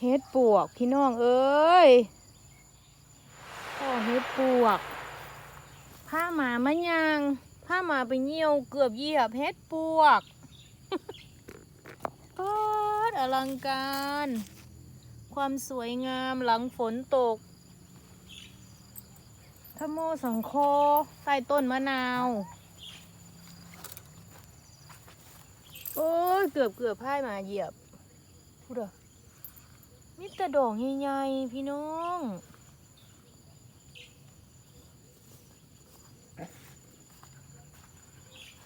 เฮ็ดปวกพี่น้องเอ้ยพ่อเฮ็ดปวกผ้าหมามันยางผ้าหมาไปเหี่ยวเกือบเหยียบเฮ็ดปวกปาดอลังการ ความสวยงามหลังฝนตกทโมสังโคใต้ต้นมะนาว โอ้ยเกือบเกือบพ่ายหมาเหยียบพูดเหรอ มีแต่ดอกใหญ่ๆพี่น้อง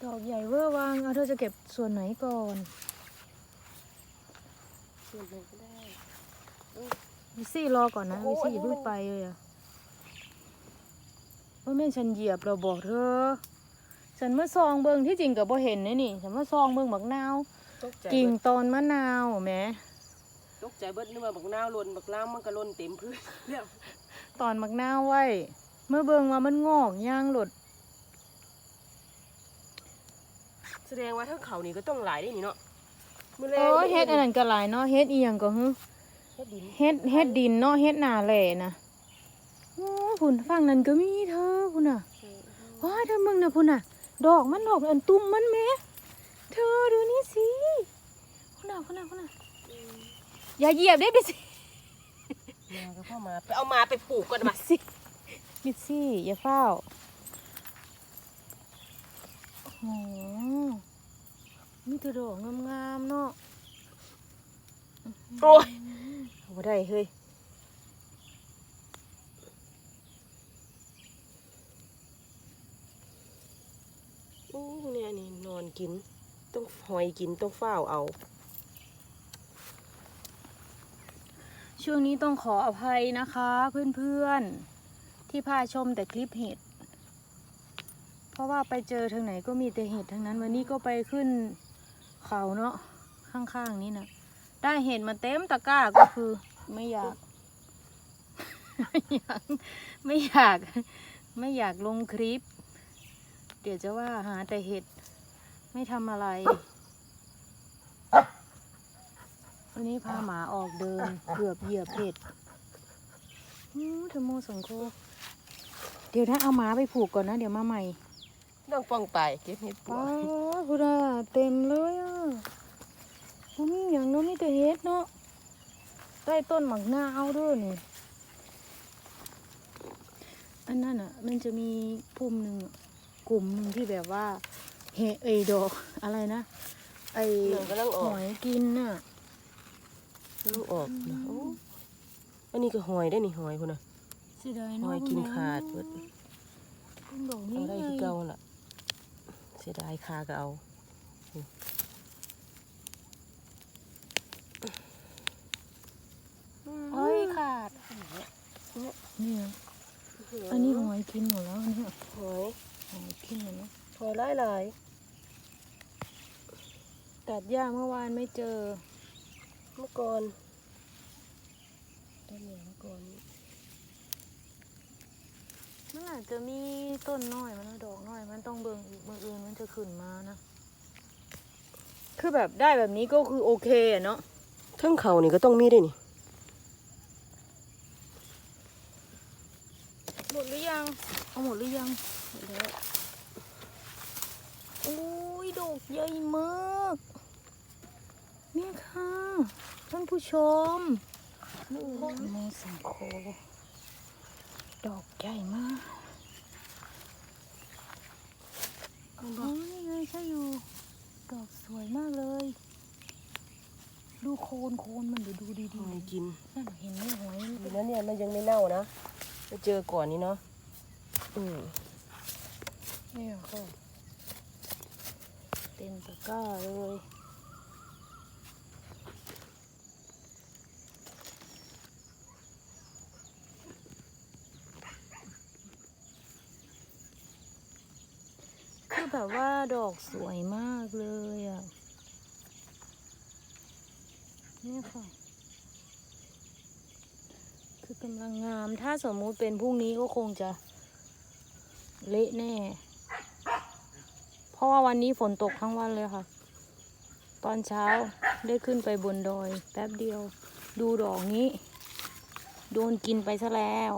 ดอกใหญ่เวอร์วังเอาเธอจะเก็บส่วนไหนก่อน ส่วนไหนก็ได้วิซี่รอก่อนนะโอ้วิโหซี่อย่าเพิ่งไปเลยอะว่าแม่นฉันเหยียบเราบอกเธอ ฉันเมื่อซองเบิงที่จริงกับบ่เห็นนะนี่ ฉันเมื่อซองเบิงบักนาวตกใจกิ่งเบิดตอนมะนาวแหม ตกใจเบิดนึกว่าบักนาวหล่นบักล่างมันก็หล่นเต็มพื้นแล้วตอนมักนาวไว้ เมื่อเบิงว่ามันงอกย่างหลดแสดงว่าทั้งเขานี่ก็ต้องหลายได้นี่เนาะมื้อแรโอ้ยเฮ็ดอันนั้นก็หลายเนาะเฮ็ดอีหยังก็ฮึเฮ็ดดินเฮ็ดเฮ็ดดินเนาะเฮ็ดหนาแหล่นะโอ้พุ่นฝั่งนั้นก็มีเธอพุ่นน่ะว้ายเธอมึงน่ะพุ่นน่ะ ดอกมันดอกอันตุ้มมันแหม่เธอดูนี่สิพุ่นน่ะพุ่นน่ะพุ่นน่ะ อย่าเหยียบได้ไปสิมาก็เข้ามาไปเอามาไปปลูกก่อนมาสิมิดซี่อย่าเฝ้าโอ้โหมีแต่ดอกงามๆเนาะโอ้ยเอาบ่ได้เฮ้ยโอ้เนี่ยนี่นอนกิน ต้องหอยกินต้องเฝ้าเอา ช่วงนี้ต้องขออภัยนะคะเพื่อนๆ ที่พาชมแต่คลิปเห็ด เพราะว่าไปเจอทางไหนก็มีแต่เห็ดทั้งนั้น วันนี้ก็ไปขึ้นเขาเนาะข้างๆนี้นะได้เห็ดมาเต็มตะกร้าก็คือไม่อยาก ไม่อยาก ไม่อยาก ไม่อยากลงคลิป เดี๋ยวจะว่าหาแต่เห็ดไม่ทำอะไร วันนี้พาหมาออกเดินเกือบเหยียบเห็ดอู้เทโมสังโคเดี๋ยวนะเอาหมาไปผูกก่อนนะ เดี๋ยวมาใหม่ต้องป้องไปเก็บเห็ดปวป้ากพุดาเต็มเลยอะมันมีอย่างเนาะมีแต่เห็ดเนาะใต้ต้นหมักหน้าเอาด้วยนี่อันนั้นอะ มันจะมีพุ่มหนึ่งอะกลุ่มหนึ่งที่แบบว่าเห็ดไอ้ดอกอะไรนะ ไอ้เหลืองกำลังอหอกอยกินน่ะกำ ลังออกนะโอ้อันนี้ก็หอยได้นี่หอยพุ่นน่ะเสียดายหเนาะอยกินขาดเบิดพุ่มดอกนี้เอาได้ไงคือเก่าล่ะ เสียดายคาก็เอาเอ้ยขาดเนี่ยอันนี้หอยกินหมดแล้วเนี่ยหอยหอยกินหมดแล้วหอยหลายหลายตัดหญ้าเมื่อวานไม่เจอ เมื่อก่อนได้เหลือเมื่อก่อนมันอาจจะมีต้นน้อยมันนะดอกน้อย มันต้องเบิ่งอีกเมื่ออื่นมันจะขึ้นมานะ คือแบบได้แบบนี้ก็คือโอเคอะเนาะเทั้งเขานี่ก็ต้องมีด้วยนี่หมดหรือยังเอาหมดหรือยังหมดแล้วโอ้ยดอกใหญ่มากเนี่ยค่ะท่านผู้ชมโมสังโคดอกใหญ่มากอ๋อนี่ไงใช่อยู่ ดอกสวยมากเลย ดูโคนโคนมันเดี๋ยวดูดีหอยกินๆนั่นเห็นไหมหอยดีนะเนี่ยมันยังไม่เน่านะไปเจอก่อนนี่เนาะอืมเนี่ยค่ะเต็มตะกร้าเลย แบบว่าดอกสวยมากเลยอะนี่ค่ะ คือกำลังงาม ถ้าสมมุติเป็นพรุ่งนี้ก็คงจะ เละแน่ เพราะว่าวันนี้ฝนตกทั้งวันเลยค่ะ ตอนเช้าได้ขึ้นไปบนดอย แป๊บเดียว ดูดอกนี้ โดนกินไปซะแล้ว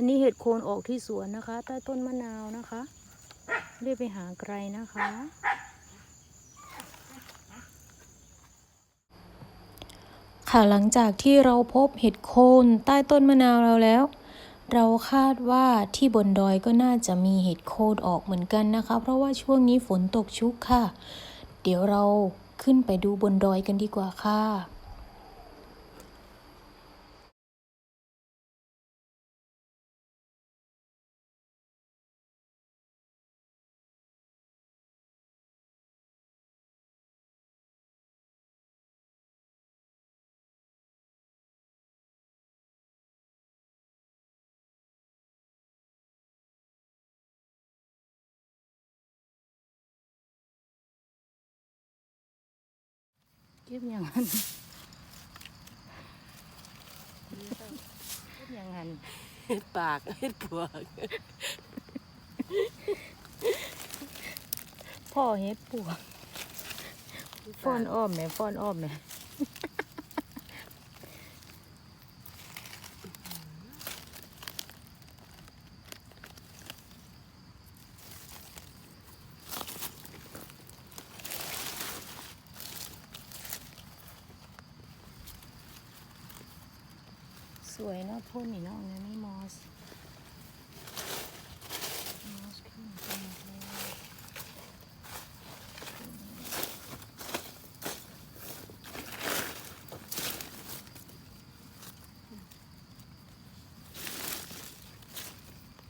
อันนี้เห็ดโคนออกที่สวนนะคะ ใต้ต้นมะนาวนะคะไม่ได้ไปหาไกลนะคะ ค่ะหลังจากที่เราพบเห็ดโคนใต้ต้นมะนาวเราแล้ว เราคาดว่าที่บนดอยก็น่าจะมีเห็ดโคนออกเหมือนกันนะคะ เพราะว่าช่วงนี้ฝนตกชุกค่ะ เดี๋ยวเราขึ้นไปดูบนดอยกันดีกว่าค่ะ เก็บอย่างนั้นเก็บอย่างนั้นเฮ็ดปากเฮ็ดปวกพ่อเฮ็ดปวกฟ้อนอ้อมแหม่ฟ้อนอ้อมแหม่ สวยเนอะพ่นนี่เนาะอันนี้มอสมอสขึ้นไปหมดเลย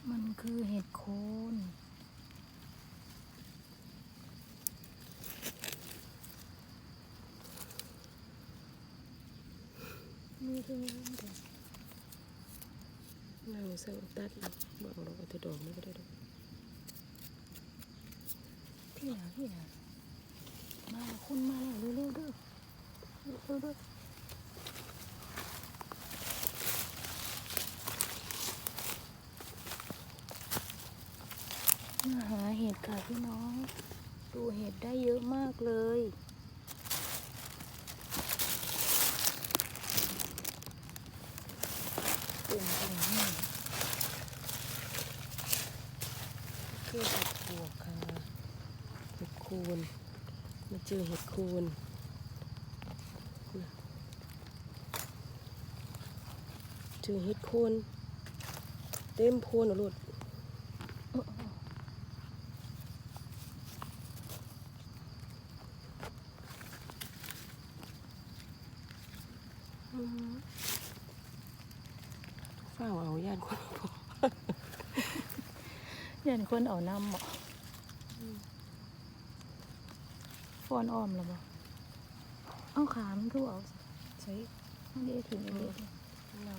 มันคือเห็ดโคนมีเรื่อง เดียวนั่งตัดบอกเราเอาแต่ดอกไม่ก็ได้ดอกพี่หนาพี่หนามาคุณมาแล้วเร็วๆเด้อเร็วๆเด้อมาหาเห็ดค่ะพี่น้อง ดูเห็ดได้เยอะมากเลยเต็มตรงนี้ คือเห็ดปวกค่ะเห็ดโคนมาเจอเห็ดคนน่ะเจอเห็ดโคนเต็มโพนเอาลูกอืมเฝ้าเอาย่านคนบ่เห็นคนเอาน้ำบ่ ฟ้อนอ้อมแล้วบ่เอาขามันคือเอาใส่มันได้ถึงอีกเล็กเรา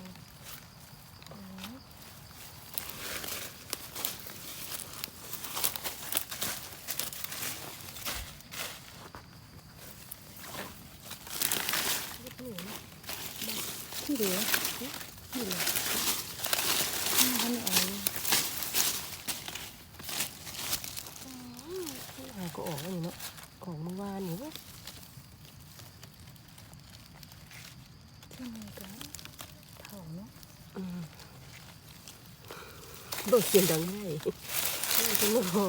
ที่เหลือที่เหลือมันเอาอยู่ หาก็ออกแล้วนี่เนาะออกเมื่อวานนี่เว้ย ที่มันก็เผาเนาะ อืม เสียงดังได้ไม่จะไม่พอ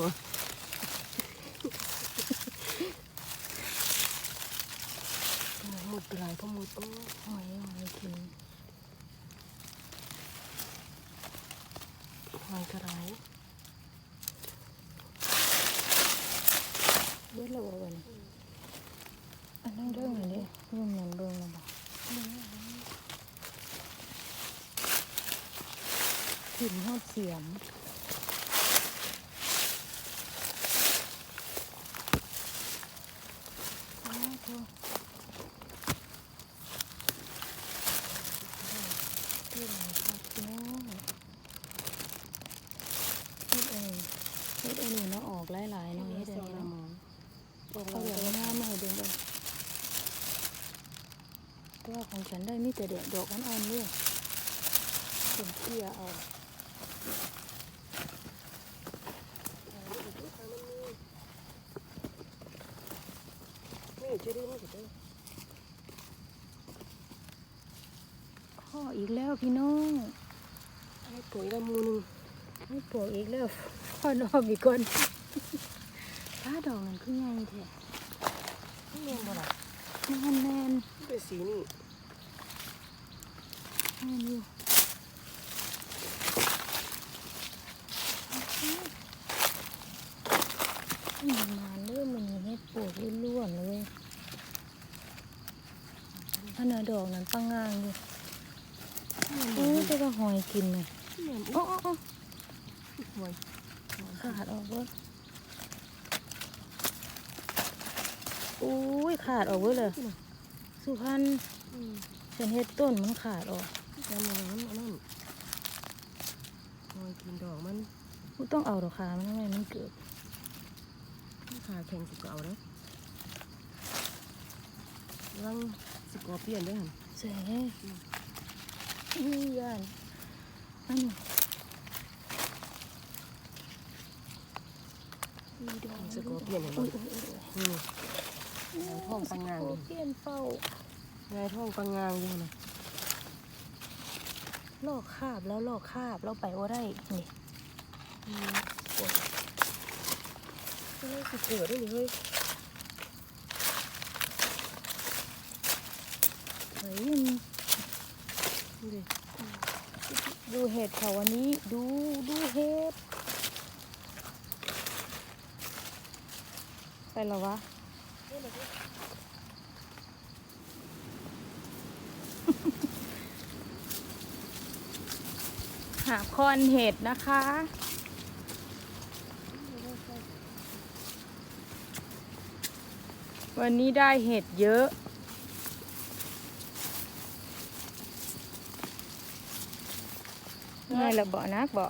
หมดหลายก็หมดโอ้หอยหอยกินหอยกระไร เบิดแล้วบ่วันนี้อันนั้นเรื่องอะไรยุ่งนั่นเรื่องอะไร ถิ่นหอดเสียมที่ไหนครับพี่น้องเฮ็ดเองเฮ็ดเองนี่เนาะออกหลายๆเนาะเฮ็ดเองเนาะเอาเหลืองงามมาให้เบิ่งก่อนแต่ว่าของฉันได้มีแต่เด็กดอกอ่อนๆเลยเป็นเที่ยเอา พ่ออีกแล้วพี่น้องให้ปุ๋ยละมูนให้ปุ๋ยอีกแล้วพ่อนอมอีกคนผ้าดอกนั่นคือไงเถอะแมนบ่ล่ะแมนแมนเป็นสีนี่แมนอยู่ นี่มาเริ่มมันมีเห็ดปวกล้วนๆเลยอันน่ะดอกนั้นปังงางอยู่โอ้ยจะก็หอยกินเลยแม่นโอ้โอ้โอ้หวยขาดออกเว้ยโอ้ยขาดออกเว้ยเลยสุพรรณอืมฉันเฮ็ดต้นมันขาดออกจำเอาน้ำอันนั้นหอยกินดอกมันกูต้องเอาดอกขามันทำไมมันเกิด ขาแข็งสิก็เอาเด้อรังสกอร์เปียนเด้วยหั่นเสียแน่นี่ยานอันนี้มีดอกสกอร์เปียนเห็นบ่อุ้ยอุ้ยอุ้ยนี่นายท้องปังงางโอ้อยู่เปลี่ยนเฝ้านายท้องปังงางอยู่หั่นนะลอกคาบแล้วลอกคาบแล้วไปว่าได้นี่อืมปวด เฮ้ยสิเกิดด้วยนี่เฮ้ยเฮ้ยดิดูเห็ดเขาวันนี้ดูดูเห็ดไปแล้ววะหาคอนเห็ดนะคะ วันนี้ได้เห็ดเยอะ ง่ายละบ่อนักบ่